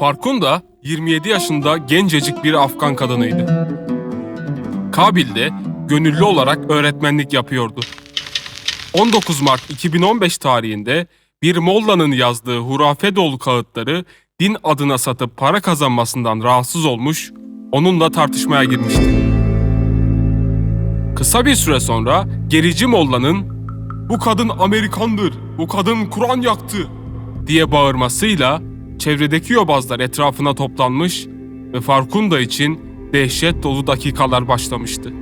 Farkunda 27 yaşında gencecik bir Afgan kadınıydı. Kabil'de gönüllü olarak öğretmenlik yapıyordu. 19 Mart 2015 tarihinde bir Molla'nın yazdığı hurafe dolu kağıtları din adına satıp para kazanmasından rahatsız olmuş, onunla tartışmaya girmişti. Kısa bir süre sonra gerici Molla'nın "Bu kadın Amerikandır, bu kadın Kur'an yaktı." diye bağırmasıyla çevredeki yobazlar etrafına toplanmış ve Farkunda için dehşet dolu dakikalar başlamıştı.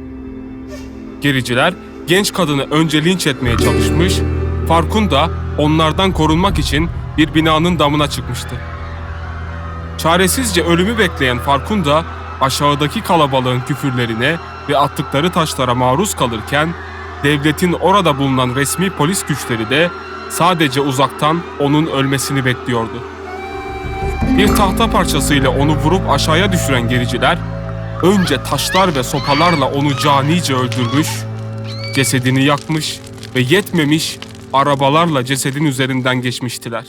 Gericiler genç kadını önce linç etmeye çalışmış, Farkunda onlardan korunmak için bir binanın damına çıkmıştı. Çaresizce ölümü bekleyen Farkunda aşağıdaki kalabalığın küfürlerine ve attıkları taşlara maruz kalırken devletin orada bulunan resmi polis güçleri de sadece uzaktan onun ölmesini bekliyordu. Bir tahta parçasıyla onu vurup aşağıya düşüren gericiler önce taşlar ve sopalarla onu canice öldürmüş, cesedini yakmış ve yetmemiş arabalarla cesedin üzerinden geçmiştiler.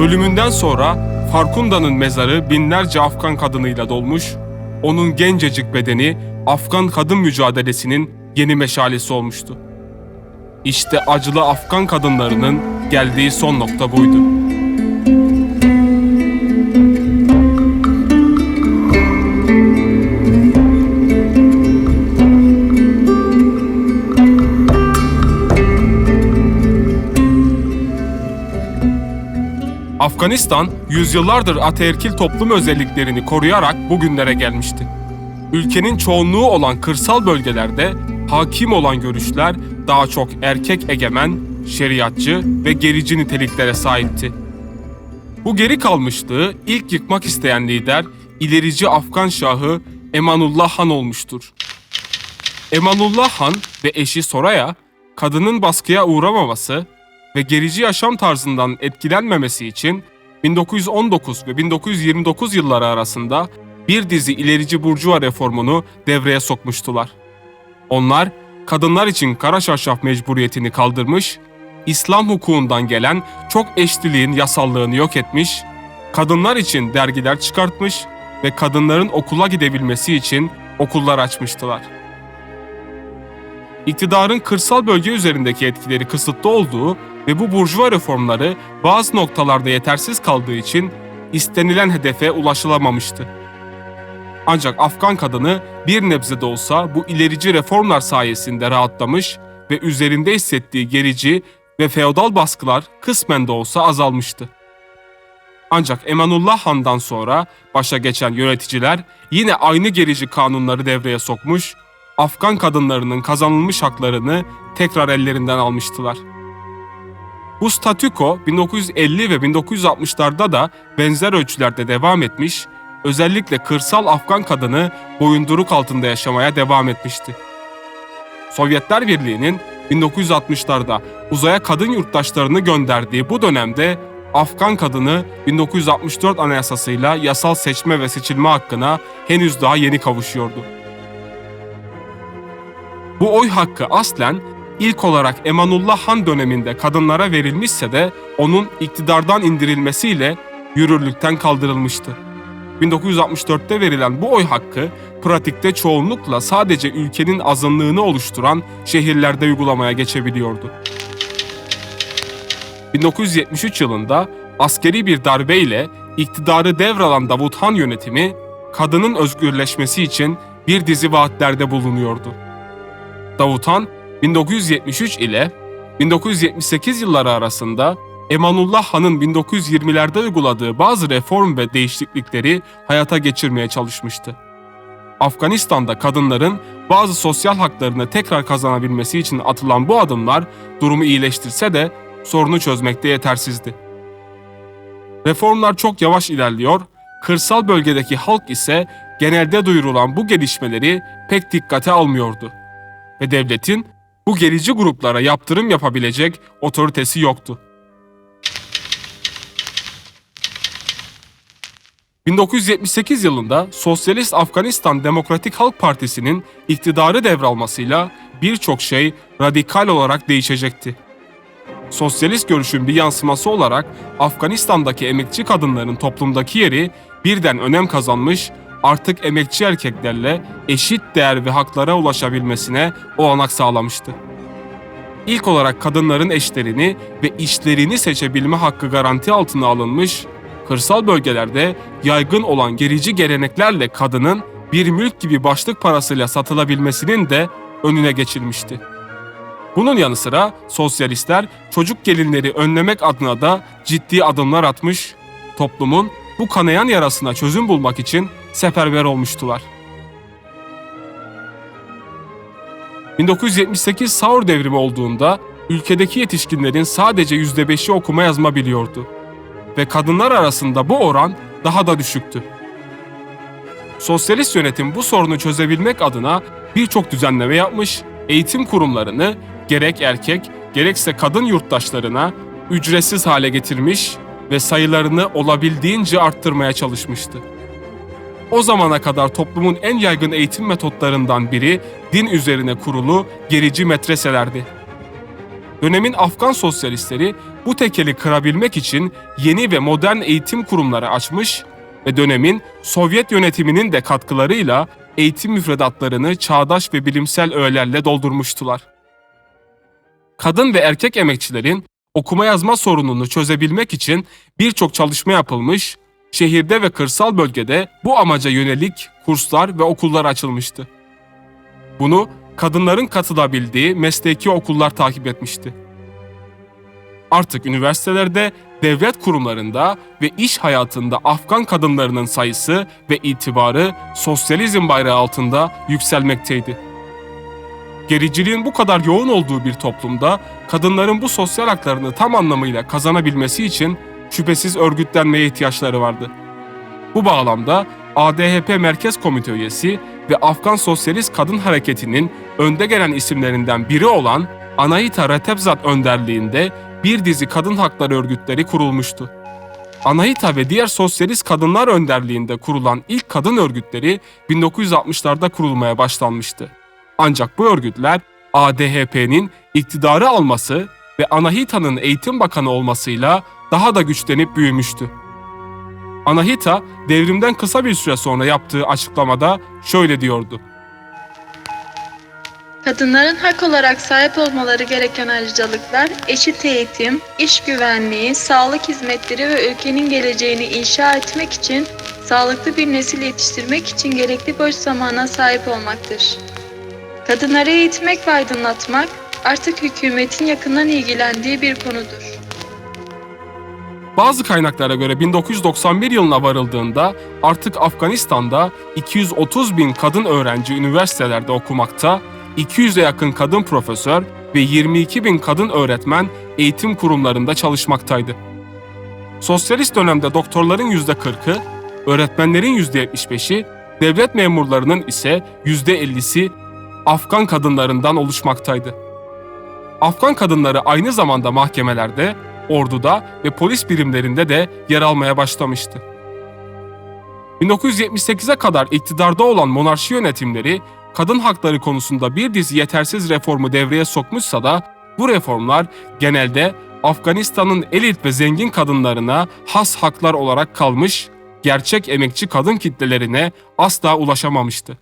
Ölümünden sonra Farkunda'nın mezarı binlerce Afgan kadınıyla dolmuş, onun gencecik bedeni Afgan kadın mücadelesinin yeni meşalesi olmuştu. İşte acılı Afgan kadınlarının geldiği son nokta buydu. Afganistan yüzyıllardır ataerkil toplum özelliklerini koruyarak bugünlere gelmişti. Ülkenin çoğunluğu olan kırsal bölgelerde hakim olan görüşler daha çok erkek egemen, şeriatçı ve gerici niteliklere sahipti. Bu geri kalmışlığı ilk yıkmak isteyen lider ilerici Afgan Şahı Emanullah Han olmuştur. Emanullah Han ve eşi Soraya, kadının baskıya uğramaması ve gerici yaşam tarzından etkilenmemesi için 1919 ve 1929 yılları arasında bir dizi ilerici burjuva reformunu devreye sokmuştular. Onlar kadınlar için kara çarşaf mecburiyetini kaldırmış, İslam hukukundan gelen çok eşliliğin yasallığını yok etmiş, kadınlar için dergiler çıkartmış ve kadınların okula gidebilmesi için okullar açmıştılar. İktidarın kırsal bölge üzerindeki etkileri kısıtlı olduğu ve bu burjuva reformları bazı noktalarda yetersiz kaldığı için istenilen hedefe ulaşılamamıştı. Ancak Afgan kadını bir nebze de olsa bu ilerici reformlar sayesinde rahatlamış ve üzerinde hissettiği gerici ve feodal baskılar kısmen de olsa azalmıştı. Ancak Emanullah Han'dan sonra başa geçen yöneticiler yine aynı gerici kanunları devreye sokmuş, Afgan kadınlarının kazanılmış haklarını tekrar ellerinden almıştılar. Bu statüko 1950 ve 1960'larda da benzer ölçülerde devam etmiş, özellikle kırsal Afgan kadını boyunduruk altında yaşamaya devam etmişti. Sovyetler Birliği'nin 1960'larda uzaya kadın yurttaşlarını gönderdiği bu dönemde Afgan kadını 1964 anayasasıyla yasal seçme ve seçilme hakkına henüz daha yeni kavuşuyordu. Oy hakkı aslen ilk olarak Emanullah Han döneminde kadınlara verilmişse de onun iktidardan indirilmesiyle yürürlükten kaldırılmıştı. 1964'te verilen bu oy hakkı pratikte çoğunlukla sadece ülkenin azınlığını oluşturan şehirlerde uygulamaya geçebiliyordu. 1973 yılında askeri bir darbeyle iktidarı devralan Davut Han yönetimi kadının özgürleşmesi için bir dizi vaatlerde bulunuyordu. Davut Han 1973 ile 1978 yılları arasında Emanullah Han'ın 1920'lerde uyguladığı bazı reform ve değişiklikleri hayata geçirmeye çalışmıştı. Afganistan'da kadınların bazı sosyal haklarını tekrar kazanabilmesi için atılan bu adımlar durumu iyileştirse de sorunu çözmekte yetersizdi. Reformlar çok yavaş ilerliyor, kırsal bölgedeki halk ise genelde duyurulan bu gelişmeleri pek dikkate almıyordu. Ve devletin bu gerici gruplara yaptırım yapabilecek otoritesi yoktu. 1978 yılında Sosyalist Afganistan Demokratik Halk Partisi'nin iktidarı devralmasıyla birçok şey radikal olarak değişecekti. Sosyalist görüşün bir yansıması olarak Afganistan'daki emekçi kadınların toplumdaki yeri birden önem kazanmış, artık emekçi erkeklerle eşit değer ve haklara ulaşabilmesine olanak sağlamıştı. İlk olarak kadınların eşlerini ve işlerini seçebilme hakkı garanti altına alınmış, kırsal bölgelerde yaygın olan gerici geleneklerle kadının bir mülk gibi başlık parasıyla satılabilmesinin de önüne geçilmişti. Bunun yanı sıra sosyalistler çocuk gelinleri önlemek adına da ciddi adımlar atmış, toplumun bu kanayan yarasına çözüm bulmak için seferber olmuştular. 1978 Saur devrimi olduğunda ülkedeki yetişkinlerin sadece %5'i okuma yazma biliyordu ve kadınlar arasında bu oran daha da düşüktü. Sosyalist yönetim bu sorunu çözebilmek adına birçok düzenleme yapmış, eğitim kurumlarını gerek erkek gerekse kadın yurttaşlarına ücretsiz hale getirmiş ve sayılarını olabildiğince arttırmaya çalışmıştı. O zamana kadar toplumun en yaygın eğitim metotlarından biri din üzerine kurulu gerici metreselerdi. Dönemin Afgan sosyalistleri bu tekeli kırabilmek için yeni ve modern eğitim kurumları açmış ve dönemin Sovyet yönetiminin de katkılarıyla eğitim müfredatlarını çağdaş ve bilimsel öğelerle doldurmuştular. Kadın ve erkek emekçilerin okuma yazma sorununu çözebilmek için birçok çalışma yapılmış, şehirde ve kırsal bölgede bu amaca yönelik kurslar ve okullar açılmıştı. Bunu kadınların katılabildiği mesleki okullar takip etmişti. Artık üniversitelerde, devlet kurumlarında ve iş hayatında Afgan kadınlarının sayısı ve itibarı sosyalizm bayrağı altında yükselmekteydi. Gericiliğin bu kadar yoğun olduğu bir toplumda kadınların bu sosyal haklarını tam anlamıyla kazanabilmesi için şüphesiz örgütlenmeye ihtiyaçları vardı. Bu bağlamda ADHP Merkez Komite üyesi ve Afgan Sosyalist Kadın Hareketi'nin önde gelen isimlerinden biri olan Anahita Retebzat önderliğinde bir dizi kadın hakları örgütleri kurulmuştu. Anahita ve diğer sosyalist kadınlar önderliğinde kurulan ilk kadın örgütleri 1960'larda kurulmaya başlanmıştı. Ancak bu örgütler ADHP'nin iktidarı alması ve Anahita'nın eğitim bakanı olmasıyla daha da güçlenip büyümüştü. Anahita devrimden kısa bir süre sonra yaptığı açıklamada şöyle diyordu. Kadınların hak olarak sahip olmaları gereken ayrıcalıklar eşit eğitim, iş güvenliği, sağlık hizmetleri ve ülkenin geleceğini inşa etmek için sağlıklı bir nesil yetiştirmek için gerekli boş zamana sahip olmaktır. Kadınları eğitmek ve aydınlatmak artık hükümetin yakından ilgilendiği bir konudur. Bazı kaynaklara göre 1991 yılına varıldığında artık Afganistan'da 230 bin kadın öğrenci üniversitelerde okumakta, 200'e yakın kadın profesör ve 22 bin kadın öğretmen eğitim kurumlarında çalışmaktaydı. Sosyalist dönemde doktorların %40'ı, öğretmenlerin %75'i, devlet memurlarının ise %50'si Afgan kadınlarından oluşmaktaydı. Afgan kadınları aynı zamanda mahkemelerde, orduda ve polis birimlerinde de yer almaya başlamıştı. 1978'e kadar iktidarda olan monarşi yönetimleri kadın hakları konusunda bir dizi yetersiz reformu devreye sokmuşsa da bu reformlar genelde Afganistan'ın elit ve zengin kadınlarına has haklar olarak kalmış, gerçek emekçi kadın kitlelerine asla ulaşamamıştı.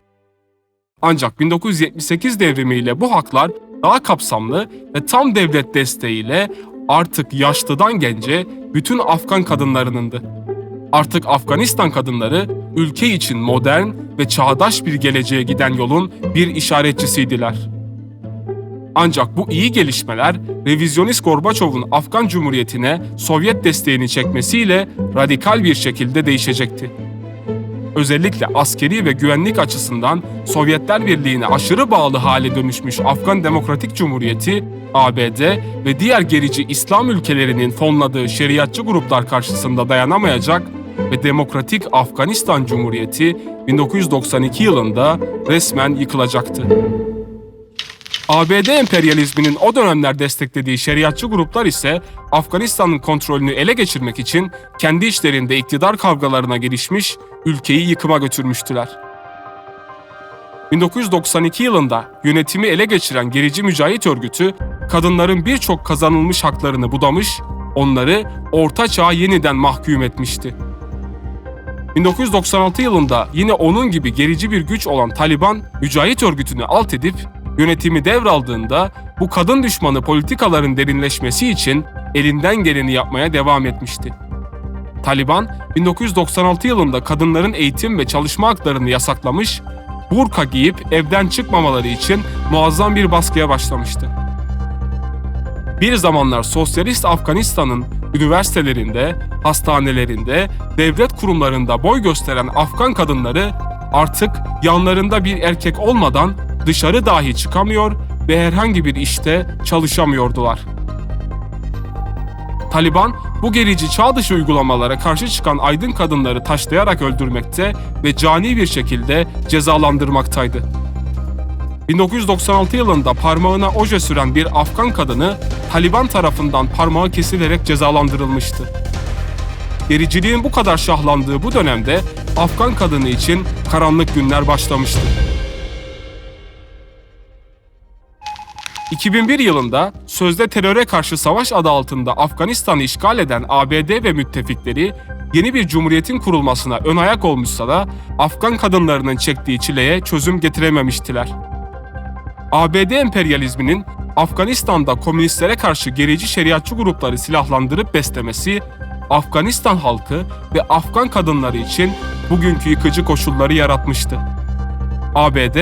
Ancak 1978 devrimiyle bu haklar daha kapsamlı ve tam devlet desteğiyle artık yaşlıdan gence bütün Afgan kadınlarınındı. Artık Afganistan kadınları ülke için modern ve çağdaş bir geleceğe giden yolun bir işaretçisiydiler. Ancak bu iyi gelişmeler revizyonist Gorbaçov'un Afgan Cumhuriyeti'ne Sovyet desteğini çekmesiyle radikal bir şekilde değişecekti. Özellikle askeri ve güvenlik açısından Sovyetler Birliği'ne aşırı bağlı hale dönüşmüş Afgan Demokratik Cumhuriyeti, ABD ve diğer gerici İslam ülkelerinin fonladığı şeriatçı gruplar karşısında dayanamayacak ve Demokratik Afganistan Cumhuriyeti 1992 yılında resmen yıkılacaktı. ABD emperyalizminin o dönemler desteklediği şeriatçı gruplar ise Afganistan'ın kontrolünü ele geçirmek için kendi içlerinde iktidar kavgalarına girişmiş, ülkeyi yıkıma götürmüştüler. 1992 yılında yönetimi ele geçiren gerici mücahit örgütü, kadınların birçok kazanılmış haklarını budamış, onları Orta Çağ'a yeniden mahkum etmişti. 1996 yılında yine onun gibi gerici bir güç olan Taliban, mücahit örgütünü alt edip yönetimi devraldığında bu kadın düşmanı politikaların derinleşmesi için elinden geleni yapmaya devam etmişti. Taliban, 1996 yılında kadınların eğitim ve çalışma haklarını yasaklamış, burka giyip evden çıkmamaları için muazzam bir baskıya başlamıştı. Bir zamanlar sosyalist Afganistan'ın üniversitelerinde, hastanelerinde, devlet kurumlarında boy gösteren Afgan kadınları artık yanlarında bir erkek olmadan dışarı dahi çıkamıyor ve herhangi bir işte çalışamıyordular. Taliban bu gerici çağ dışı uygulamalara karşı çıkan aydın kadınları taşlayarak öldürmekte ve cani bir şekilde cezalandırmaktaydı. 1996 yılında parmağına oje süren bir Afgan kadını Taliban tarafından parmağı kesilerek cezalandırılmıştı. Gericiliğin bu kadar şahlandığı bu dönemde Afgan kadını için karanlık günler başlamıştı. 2001 yılında sözde teröre karşı savaş adı altında Afganistan'ı işgal eden ABD ve müttefikleri yeni bir cumhuriyetin kurulmasına ön ayak olmuşsa da Afgan kadınlarının çektiği çileye çözüm getirememiştiler. ABD emperyalizminin Afganistan'da komünistlere karşı gerici şeriatçı grupları silahlandırıp beslemesi, Afganistan halkı ve Afgan kadınları için bugünkü yıkıcı koşulları yaratmıştı. ABD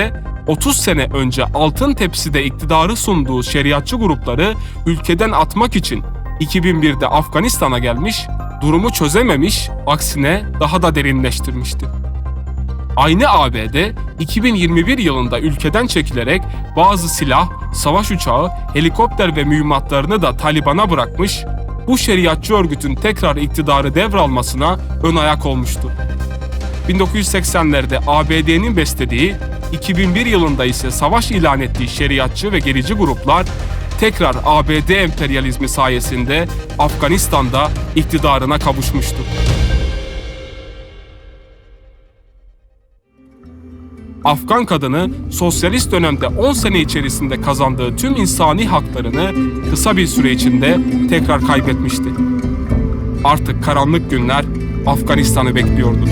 30 sene önce altın tepside iktidarı sunduğu şeriatçı grupları ülkeden atmak için 2001'de Afganistan'a gelmiş, durumu çözememiş, aksine daha da derinleştirmişti. Aynı ABD 2021 yılında ülkeden çekilerek bazı silah, savaş uçağı, helikopter ve mühimmatlarını da Taliban'a bırakmış, bu şeriatçı örgütün tekrar iktidarı devralmasına ön ayak olmuştu. 1980'lerde ABD'nin beslediği, 2001 yılında ise savaş ilan ettiği şeriatçı ve gerici gruplar tekrar ABD emperyalizmi sayesinde Afganistan'da iktidarına kavuşmuştu. Afgan kadını sosyalist dönemde 10 sene içerisinde kazandığı tüm insani haklarını kısa bir süre içinde tekrar kaybetmişti. Artık karanlık günler Afganistan'ı bekliyordu.